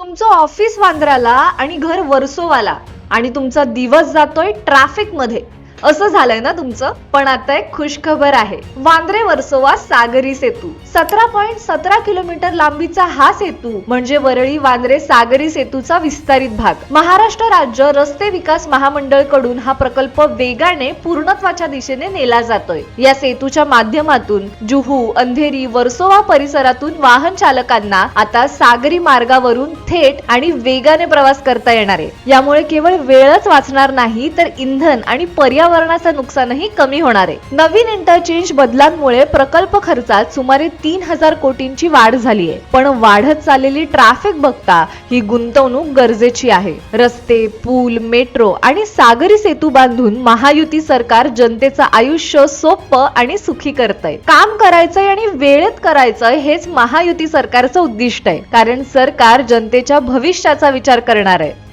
तुमचं ऑफिस वांद्राला आणि घर वर्सोवाला आणि तुमचा दिवस जातोय ट्रॅफिकमध्ये असं झालंय ना तुमचं? पण आता एक खुशखबर आहे. वांद्रे वर्सोवा सागरी सेतू. सतरा पॉइंट सतरा किलोमीटर लांबीचा हा सेतू म्हणजे वरळी वांद्रे सागरी सेतूचा विस्तारित भाग. महाराष्ट्र राज्य रस्ते विकास महामंडळकडून हा प्रकल्प वेगाने पूर्णत्वाच्या दिशेने नेला जातोय. या सेतूच्या माध्यमातून जुहू अंधेरी वर्सोवा परिसरातून वाहन चालकांना आता सागरी मार्गावरून थेट आणि वेगाने प्रवास करता येणार आहे. यामुळे केवळ वेळच वाचणार नाही तर इंधन आणि पर्यावरणाचं नुकसानही कमी होणार आहे. नवीन इंटरचेंज बदलांमुळे प्रकल्प खर्चात सुमारे तीन हजार कोटींची वाढ झाली आहे. पण वाढत चाललेली ट्रॅफिक बघता ही गुंतवणूक गरजेची आहे. रस्ते पूल मेट्रो आणि सागरी सेतू बांधून महायुती सरकार जनतेचं आयुष्य सोपं आणि सुखी करतंय. काम करायचंय आणि वेळेत करायचंय हेच महायुती सरकारचं उद्दिष्ट आहे. कारण सरकार जनतेच्या भविष्याचा विचार करणार आहे.